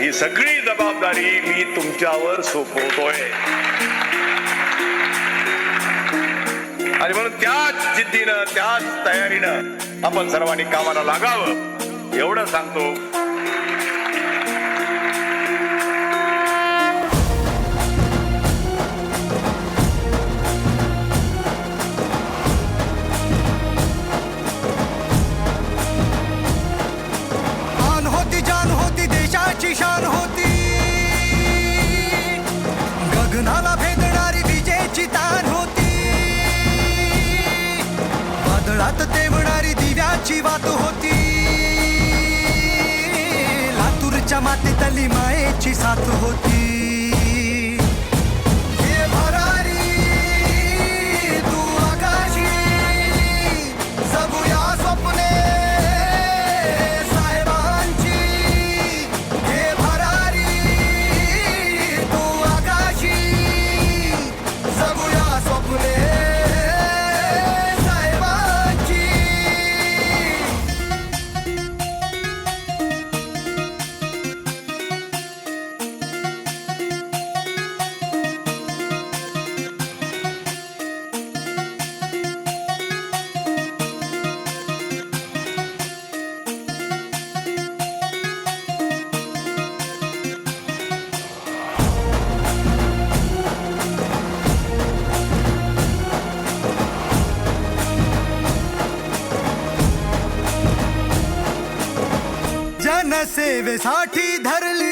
ही सगळी जबाबदारी मी तुमच्यावर सोपवतोय. आणि म्हणून त्याच जिद्दीनं त्याच तयारीनं आपण सर्वांनी कामाला लागावं एवढं सांगतो. ते तेवणारी दिव्याची वात होती. लातूरच्या मातीतली मायेची साथ होती. जनसेवेसाठी धरली.